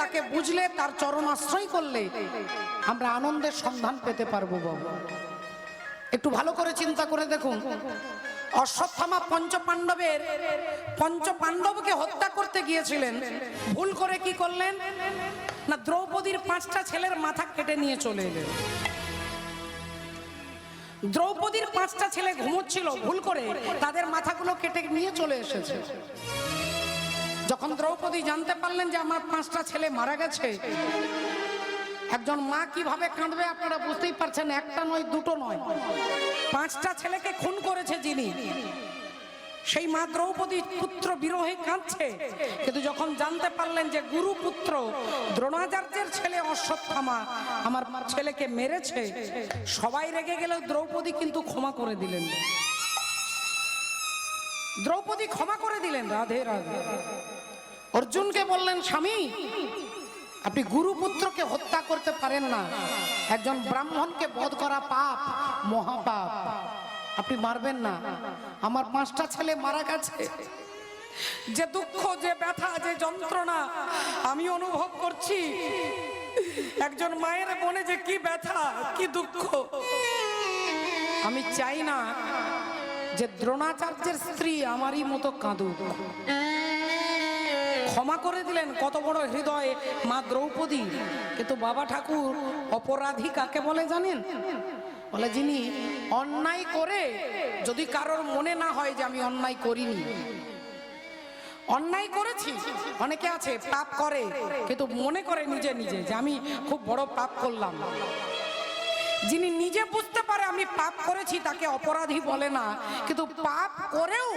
তাকে বুঝলে, তার চরণ আশ্রয় করলে আমরা আনন্দের সন্ধান পেতে পারব বাবু। একটু ভালো করে চিন্তা করে দেখুন। অশ্বত্থামা পঞ্চ পাণ্ডবের পঞ্চ পাণ্ডবকে হত্যা করতে গিয়েছিলেন। ভুল করে কি করলেন? না, দ্রৌপদীর পাঁচটা ছেলের মাথা কেটে নিয়ে চলে এলেন। দ্রৌপদীর পাঁচটা ছেলে ঘুমোচ্ছিল, ভুল করে তাদের মাথাগুলো কেটে নিয়ে চলে এসেছে। যখন দ্রৌপদী জানতে পারলেন যে আমার পাঁচটা ছেলে মারা গেছে, একজন মা কীভাবে কাঁদবে আপনারা বুঝতেই পারছেন, একটা নয়, দুটো নয়। পাঁচটা ছেলেকে খুন করেছে যিনি, সেই মা দ্রৌপদী পুত্র বিরহে কাঁদছে। কিন্তু যখন জানতে পারলেন যে গুরু পুত্র দ্রোণাচার্যের ছেলে অশ্বত্থামা আমার ছেলেকে মেরেছে, সবাই রেগে গেলেও দ্রৌপদী কিন্তু ক্ষমা করে দিলেন। দ্রৌপদী ক্ষমা করে দিলেন রাধে রাধে। অর্জুনকে বললেন, স্বামী, আপনি গুরুপুত্রকে হত্যা করতে পারেন না। একজন ব্রাহ্মণকে বধ করা পাপ, মহাপাপ। আপনি মারবেন না। আমার পাঁচটা ছেলে মারা গেছে। যে দুঃখ, যে ব্যথা, যে যন্ত্রণা আমি অনুভব করছি। একজন মায়ের মনে যে কি ব্যথা, কি দুঃখ। আমি চাই না যে দ্রোণাচার্যের স্ত্রী আমারই মতো কাঁদুক ক্ষমা করে দিলেন, কত বড় হৃদয়। মা দ্রৌপদী কিন্তু বাবা ঠাকুর, অপরাধী কাকে বলে জানেন? বলে, যিনি অন্যায় করে, যদি কারোর মনে না হয় যে আমি অন্যায় করিনি। অন্যায় করেছি, অনেকে আছে, পাপ করে, কিন্তু মনে করে নিজে নিজে যে আমি খুব বড় পাপ করলাম। যিনি নিজে বুঝতে পারে আমি পাপ করেছি, তাকে অপরাধী বলে না। কিন্তু পাপ করেও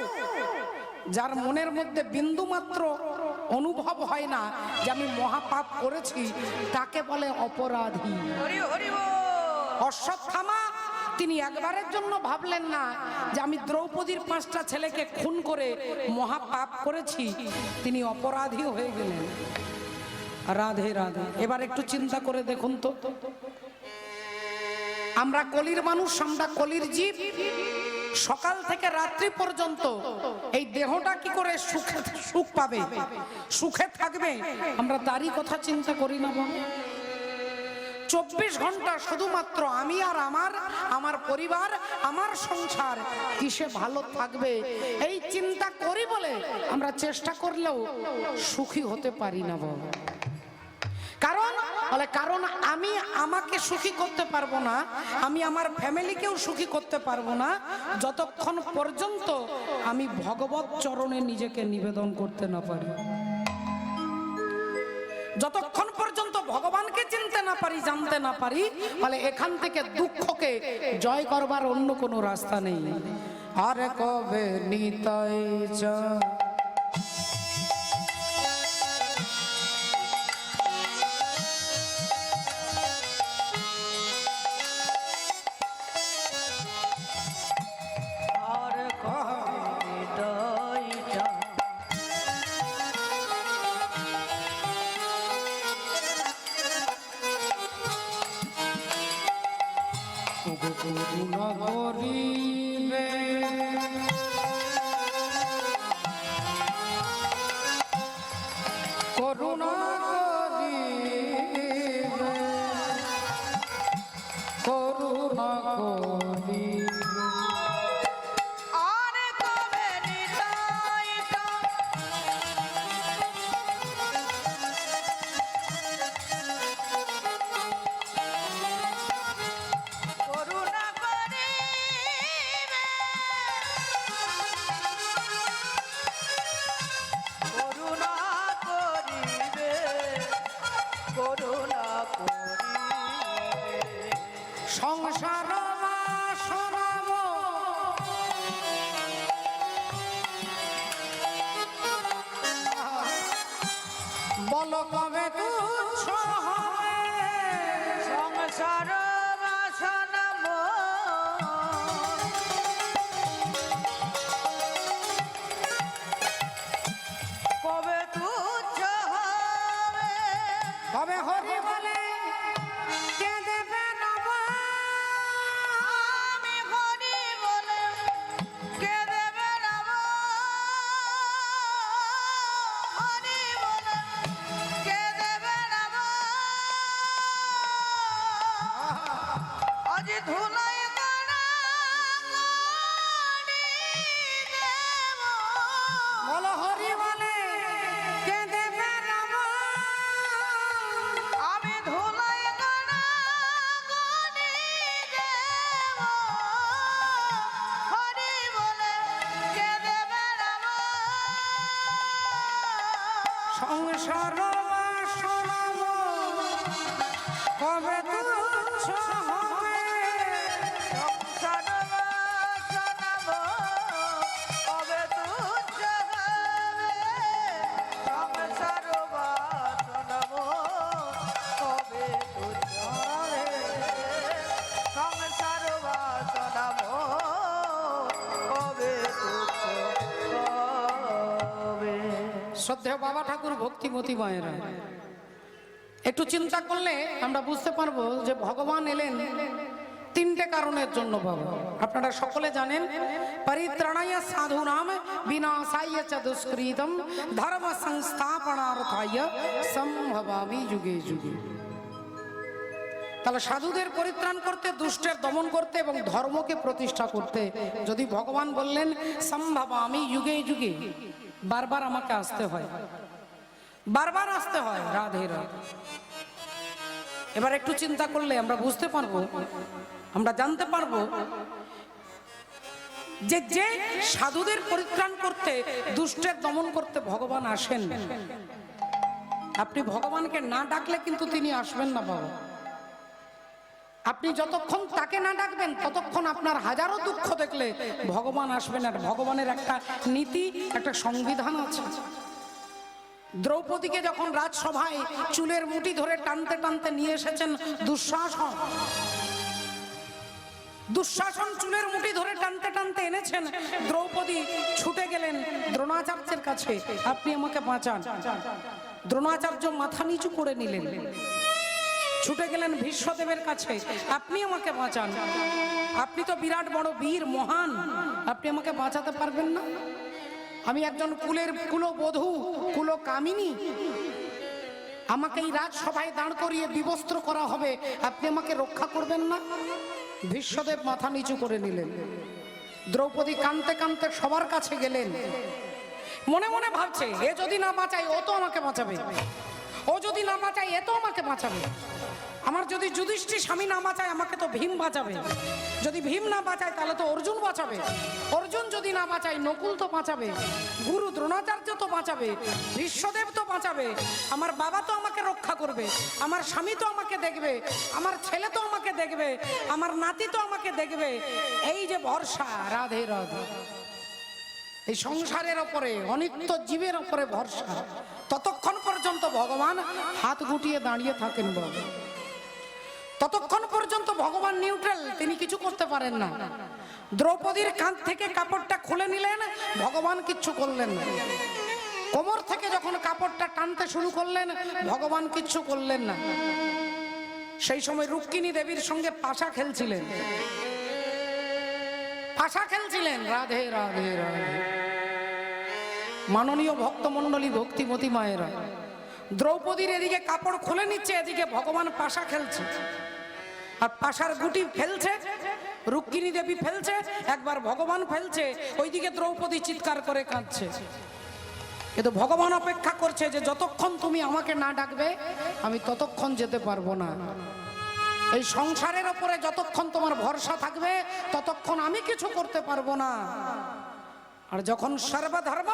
যার মনের মধ্যে বিন্দু মাত্র অনুভব হয় না যে আমি মহাপাপ করেছি, তাকে বলে অপরাধী। অশ্বত্থামা, তিনি একবারের জন্য ভাবলেন না যে আমি দ্রৌপদীর পাঁচটা ছেলেকে খুন করে মহাপাপ করেছি, তিনি অপরাধী হয়ে গেলেন। রাধে রাধে, এবার একটু চিন্তা করে দেখুন তো। আমরা কলির মানুষ, আমরা কলির জীব। সকাল থেকে রাত্রি পর্যন্ত এই দেহটা কি করে সুখে, সুখ পাবে? সুখে থাকবে? আমরা তারই কথা চিন্তা করি না বাবা চব্বিশ ঘণ্টা শুধুমাত্র আমি আর আমার আমার পরিবার, আমার সংসার, কিসে ভালো থাকবে? এই চিন্তা করি বলে আমরা চেষ্টা করলেও সুখী হতে পারি না বাবা কারণ বলে কারণ আমি আমাকে সুখী করতে পারব না, আমি আমার ফ্যামিলিকেও সুখী করতে পারব না, যতক্ষণ পর্যন্ত আমি ভগবত চরণে নিজেকে নিবেদন করতে না পারি। যতক্ষণ পর্যন্ত ভগবানকে চিনতে না পারি, জানতে না পারি ফলে এখান থেকে দুঃখকে জয় করবার অন্য কোনো রাস্তা নেই। আর কবে নিতাই চা কবে তুচ্ছ হবে? সংসার সংসার কবে তো শ্রদ্ধেয় বাবা ঠাকুর, ভক্তিমতী মায়েরা। একটু চিন্তা করলে আমরা বুঝতে পারব যে ভগবান এলেন তিনটে কারণের জন্য বাবা। আপনারা সকলে জানেন, পরিত্রাণায় সাধু নাম বিনাশায় চ দুষ্কৃতম ধর্ম সংস্থাপনার্থায় সম্ভবামি যুগে যুগে। তাহলে সাধুদের পরিত্রাণ করতে, দুষ্টের দমন করতে এবং ধর্মকে প্রতিষ্ঠা করতে যদি ভগবান বললেন সম্ভবা আমি যুগে যুগে। বারবার আমাকে আসতে হয়। বারবার আসতে হয়, রাধে রাধে। এবার একটু চিন্তা করলে আমরা বুঝতে পারব, আমরা জানতে পারব যে যে সাধুদের পরিত্রাণ করতে, দুষ্টের দমন করতে ভগবান আসেন। আপনি ভগবানকে না ডাকলে কিন্তু তিনি আসবেন না বাবা। আপনি যতক্ষণ তাকে না ডাকবেন, ততক্ষণ আপনার হাজারো দুঃখ দেখলে ভগবান আসবেন আর ভগবানের একটা নীতি, একটা সংবিধান আছে। দ্রৌপদীকে যখন রাজসভায় চুলের মুঠি ধরে টানতে টানতে নিয়ে এসেছেন দুঃশাসন দুঃশাসন চুলের মুঠি ধরে টানতে টানতে এনেছেন, দ্রৌপদী ছুটে গেলেন দ্রোণাচার্যের কাছে। আপনি আমাকে বাঁচান। দ্রোণাচার্য মাথা নিচু করে নিলেন। ছুটে গেলেন ভীষ্মদেবের কাছে। আপনি আমাকে বাঁচান। আপনি তো বিরাট বড় বীর, মহান। আপনি আমাকে বাঁচাতে পারবেন না। আমি একজন কুলের কুলবধূ কুল কামিনী আমাকে এই রাজসভায় দাঁড় করিয়ে বিবস্ত্র করা হবে। আপনি আমাকে রক্ষা করবেন না। ভীষ্মদেব মাথা নিচু করে নিলেন। দ্রৌপদী কানতে কানতে সবার কাছে গেলেন। মনে মনে ভাবছে, এ যদি না বাঁচায়, ও তো আমাকে বাঁচাবে। ও যদি না বাঁচায়, এ তো আমাকে বাঁচাবে। আমার যদি যুধিষ্ঠির স্বামী না বাঁচায়, আমাকে তো ভীম বাঁচাবে। যদি ভীম না বাঁচায়, তাহলে তো অর্জুন বাঁচাবে। অর্জুন যদি না বাঁচায়, নকুল তো বাঁচাবে। গুরু দ্রোণাচার্য তো বাঁচাবে। বিশ্বদেব তো বাঁচাবে। আমার বাবা তো আমাকে রক্ষা করবে। আমার স্বামী তো আমাকে দেখবে। আমার ছেলে তো আমাকে দেখবে। আমার নাতি তো আমাকে দেখবে। এই যে ভরসা, রাধে রাধে। এই সংসারের ওপরে, অনিত্য জীবের ওপরে ভরসা। ততক্ষণ পর্যন্ত ভগবান হাত গুটিয়ে দাঁড়িয়ে থাকেন বাবা ততক্ষণ পর্যন্ত ভগবান নিউট্রাল তিনি কিছু করতে পারেন না। দ্রৌপদীর কাঁধ থেকে কাপড়টা খুলে নিলেন, ভগবান কিচ্ছু করলেন না। কোমর থেকে যখন কাপড়টা টানতে শুরু করলেন, ভগবান কিচ্ছু করলেন না। সেই সময় রুক্মিণী দেবীর সঙ্গে পাশা খেলছিলেন। পাশা খেলছিলেন, রাধে রাধে রাধে। মাননীয় ভক্তমণ্ডলী ভক্তিমতী মায়েরা, দ্রৌপদীর এদিকে কাপড় খুলে নিচ্ছে, এদিকে ভগবান পাশা খেলছে। আর পাশার গুটি ফেলছে, রুক্মিণী দেবী ফেলছে, একবার ভগবান ফেলছে, ওইদিকে দ্রৌপদী চিৎকার করে কাঁদছে। কিন্তু ভগবান অপেক্ষা করছে যে যতক্ষণ তুমি আমাকে না ডাকবে, আমি ততক্ষণ যেতে পারব না। এই সংসারের ওপরে যতক্ষণ তোমার ভরসা থাকবে, ততক্ষণ আমি কিছু করতে পারব না। আর যখন সর্বধর্ম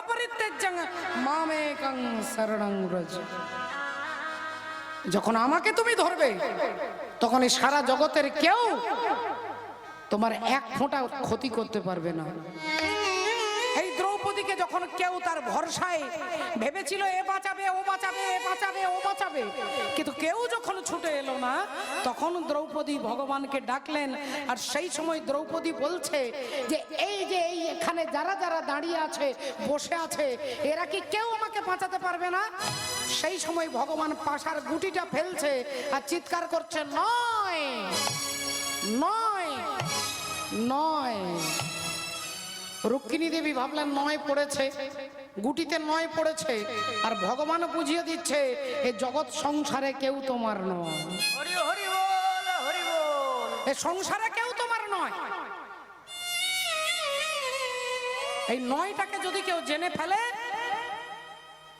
শরণং ব্রজ যখন আমাকে তুমি ধরবে তখন এই সারা জগতের কেউ তোমার এক ফোঁটা ক্ষতি করতে পারবে না। এই দ্রৌপদীকে যখন কেউ তার ভরসায় ভেবেছিল, এ বাঁচাবে, ও বাঁচাবে, এ বাঁচাবে, ও বাঁচাবে। কিন্তু কেউ যখন ছুটে এলো না, তখন দ্রৌপদী ভগবানকে ডাকলেন। আর সেই সময় দ্রৌপদী বলছে যে, এই যে, এই এখানে যারা যারা দাঁড়িয়ে আছে, বসে আছে, এরা কি কেউ আমাকে বাঁচাতে পারবে না? সেই সময় ভগবান পাশার গুটিটা ফেলছে আর চিৎকার করছে নয় নয় নয়। রুক্মিণী দেবী ভাবলেন নয় পড়েছে গুটিতে নয় পড়েছে। আর ভগবান বুঝিয়ে দিচ্ছে এ জগৎ সংসারে কেউ তোমার নয়। এ সংসারে কেউ তোমার নয়। এই নয়টাকে যদি কেউ জেনে ফেলে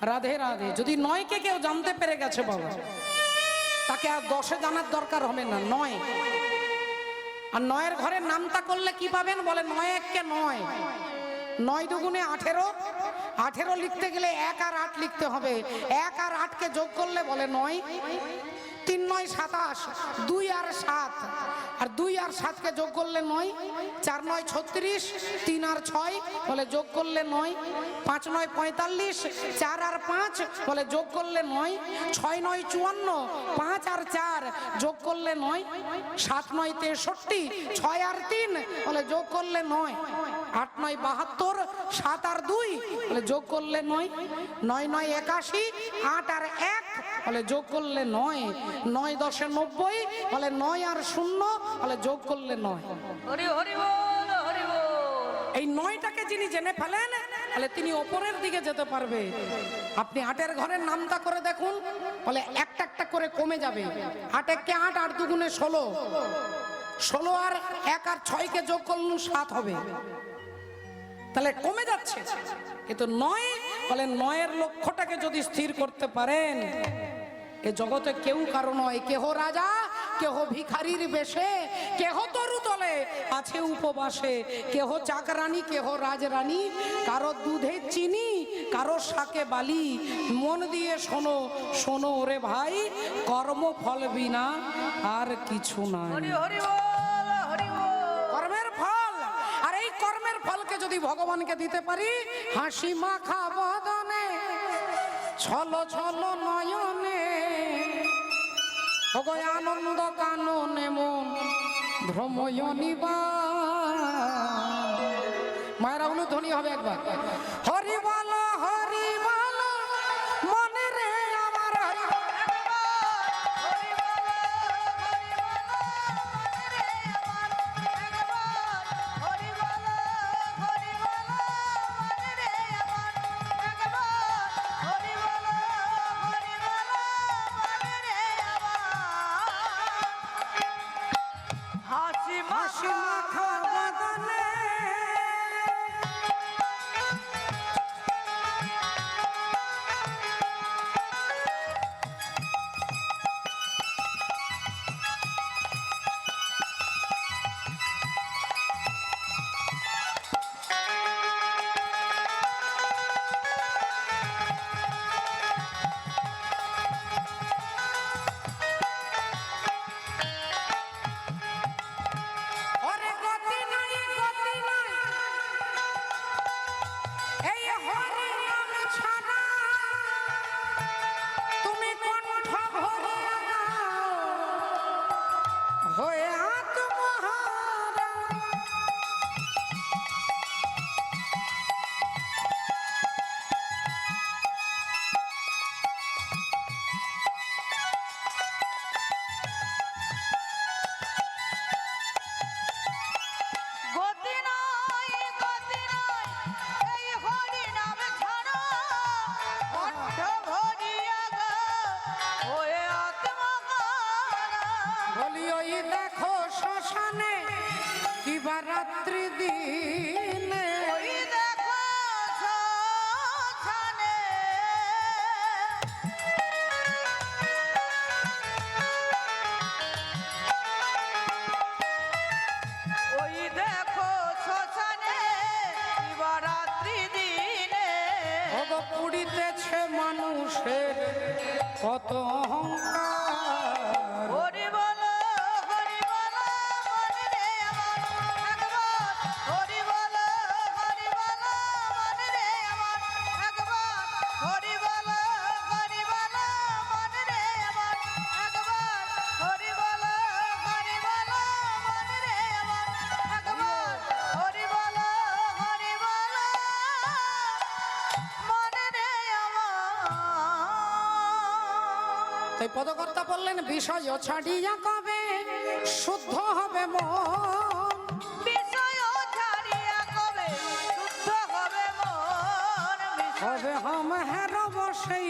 রাধে রাধে। যদি নয়কে কেউ জানতে পেরে গেছে, বাবা, তাকে আর দশে জানার দরকার হবে না, নয়। আর নয়ের ঘরে নামটা করলে কি পাবেন? বলে নয় এককে নয়। নয় দুগুণে আঠেরো। আঠেরো লিখতে গেলে এক আর আট লিখতে হবে। এক আর আটকে যোগ করলে বলে নয়। তিন নয় সাতাশ, দুই আর সাত। আর দুই আর সাতকে যোগ করলে নয়, চার নয় ছত্রিশ, তিন আর ছয় বলে যোগ করলে নয়, পাঁচ নয় পঁয়তাল্লিশ, চার আর পাঁচ বলে যোগ করলে নয়, ছয় নয় চুয়ান্ন, পাঁচ আর চার যোগ করলে নয়, সাত নয় তেষট্টি, ছয় আর তিন বলে যোগ করলে নয়, আট নয় বাহাত্তর, সাত আর দুই বলে যোগ করলে নয় নয় নয় একাশি, আট আর এক বলে যোগ করলে নয় নয় দশে নব্বই বলে নয় আর শূন্য বলে যোগ করলে নয়। এই নয়টাকে যিনি জেনে ফেলেন তাহলে তিনি ওপরের দিকে যেতে পারবে। আপনি আটের ঘরের নামটা করে দেখুন বলে একটা একটা করে কমে যাবে। আট এককে আট আট দুগুণে ষোলো। ষোলো আর এক আর ছয়কে যোগ করলুন সাত হবে। তাহলে কমে যাচ্ছে। কিন্তু নয় বলে নয়ের লক্ষ্যটাকে যদি স্থির করতে পারেন এ জগতে কেউ কারও নয়। কেহ রাজা কেহ ভিখারির বেশে কেহ তরু তলে আছে উপবাসে। কেহ চাকরানী কেহ রাজরানী কারও দুধে চিনি কারও শাকে বালি। মন দিয়ে শোনো শোনো ওরে ভাই কর্ম ফল বিনা আর কিছু নাই। কর্মের ফল। আর এই কর্মের ফলকে যদি ভগবানকে দিতে পারি হাসি মাখা বদনে ছল ছল নয়নে ওগো আনন্দ এমন মন বা মায়েরা অনুধ্বনি হবে একবার। হরি দিনে। ওই দেখো ওই দেখো শ্মশানে শিবরাত্রি দিনে। ভগ পুড়িতেছে মানুষের কত অহংকার। তাই পদকর্তা বললেন বিষয় ছাড়িয়া কবে? শুদ্ধ হবে মন। বিষয় ছাড়িয়া কবে? শুদ্ধ হবে মন হবে হম হেরব সেই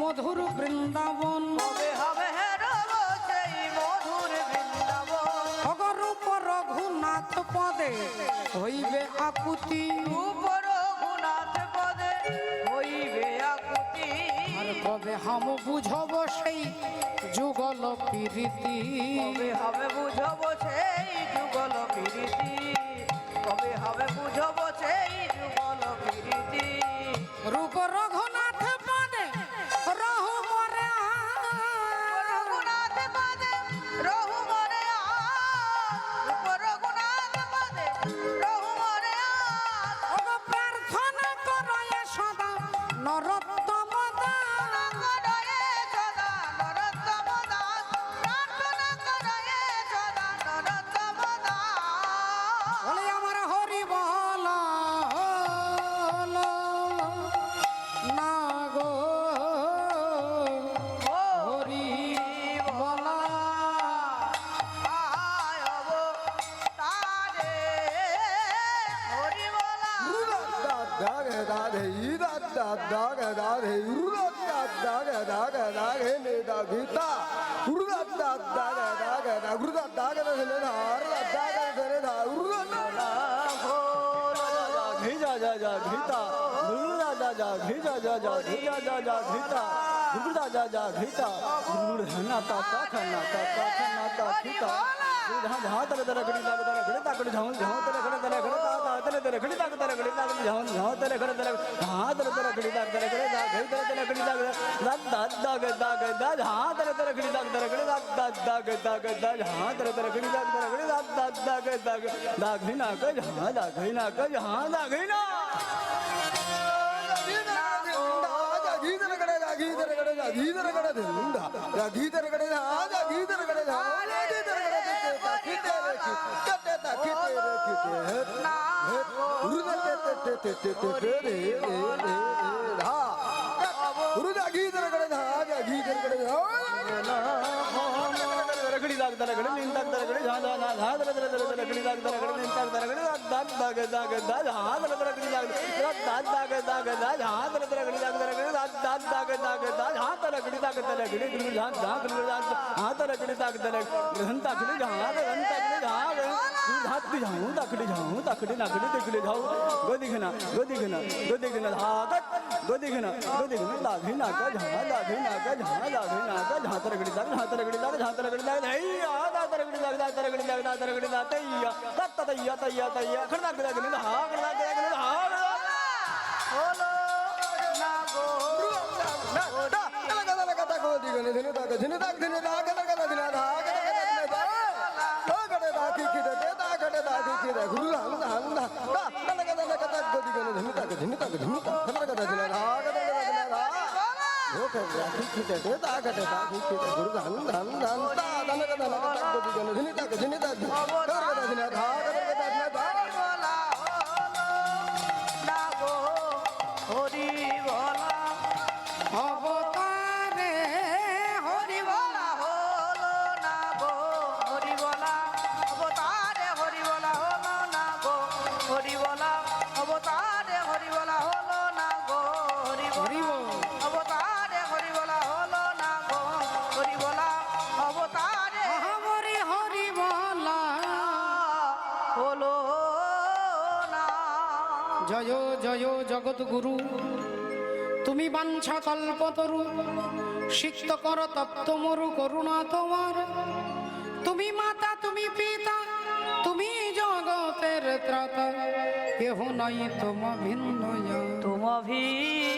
মধুর বৃন্দাবন। হবে হবে হেরব সেই মধুর বৃন্দাবন। অগরূপ রঘুনাথ পদে হইবে আকুতি। রূপ হবে হাম বুঝব সেই যুগল প্রীতি। কবে হবে বুঝব সেই যুগল প্রীতি? কবে হবে বুঝব সেই যুগল প্রীতি? রূপ রঘুনাথ পদে রহু মরে রঘুনাথ পদে রহু মরে রূপ রঘুনাথ পদে রহু মরে প্রার্থনা করয়ে সদা নরত দাগরে ধরে ধর দাগরে ধরে ধর ঘিজা যা যা ঘিতা ঘুরুরা যা যা ঘিজা যা যা ঘিজা যা যা ঘিতা ঘুরুরা যা যা ঘিতা ঘুরুর হনা তা তা খানা তা তা খানা তা ঘিতা ಗೀತರ ಕಡೆ ಗೀತರ ಕಡೆ ಗೀತರ ಕಡೆ ಗೀತರ ಕಡೆ ರಗಡಿ ನಿಂತಾಗ್ದ ರಗಡಿ ಹಾದರ ರಗಡಿ ದಾಗದ ರಗಡಿ ನಿಂತಾಗ್ದ ರಗಡಿ ದಾಗ್ ದಾಗ ದಾಗ ದಾಜ್ ಹಾದರ ರಗಡಿ ದಾಗದ ದಾಜ್ ದಾಗ ದಾಗ ದಾಜ್ ಹಾದರ ರಗಡಿ ದಾಗದ ರಗಡಿ ದಾಗ್ ದಾಗ ದಾಗ ದಾಜ್ ಹಾತ ರಗಡಿ ದಾಗದ ರಗಡಿ ದಾಗ್ ದಾಗ ताकदलक ग्रहण ताकडे घाणा ग्रहण ताकडे घाण हात तुझ्या हाऊ ताकडे झाऊ ताकडे नाकडे तिकडे धाऊ गदी घेणा गदी घेणा गदी घेणा हागत गदी घेणा गदी घेणा लाघे नाका झाणा लाघे नाका झाणा लाघे नाका झातरगडी जाग झातरगडी जाग झातरगडी जाग धैया झातरगडी जाग झातरगडी जाग झातरगडी जाग तैया तत्ता तैया तैया तैया खड नाकडे जाग हा खड नाकडे जाग हा बोलो ना गो ना దిగన దిన దాక దిన దాక దిన దాక గల దిన దాక గల దిన దాక దాకడ దాకి కిద దే దాకడ దాకి కిద గురు హంద హంద గల గల దాక దాక దిగన దిన దాక దిన దాక దిన దాక గల గల దిన దాక గల గల దిన దాక లోక దాకి కిద దే దాకడ దాకి కిద గురు హంద హంద హంద గల గల దాక దాక దిగన దిన దాక దిన దాక గల గల దిన దాక জয় জয় জগৎগুরু তুমি বাঞ্ছা কল্পতরু সিক্ত কর তপ্ত মরু করুণা তোমার। তুমি মাতা তুমি পিতা তুমি জগতের ত্রাতা। কেহ নাই তোমা ভিন্ন তোমা ভিন্ন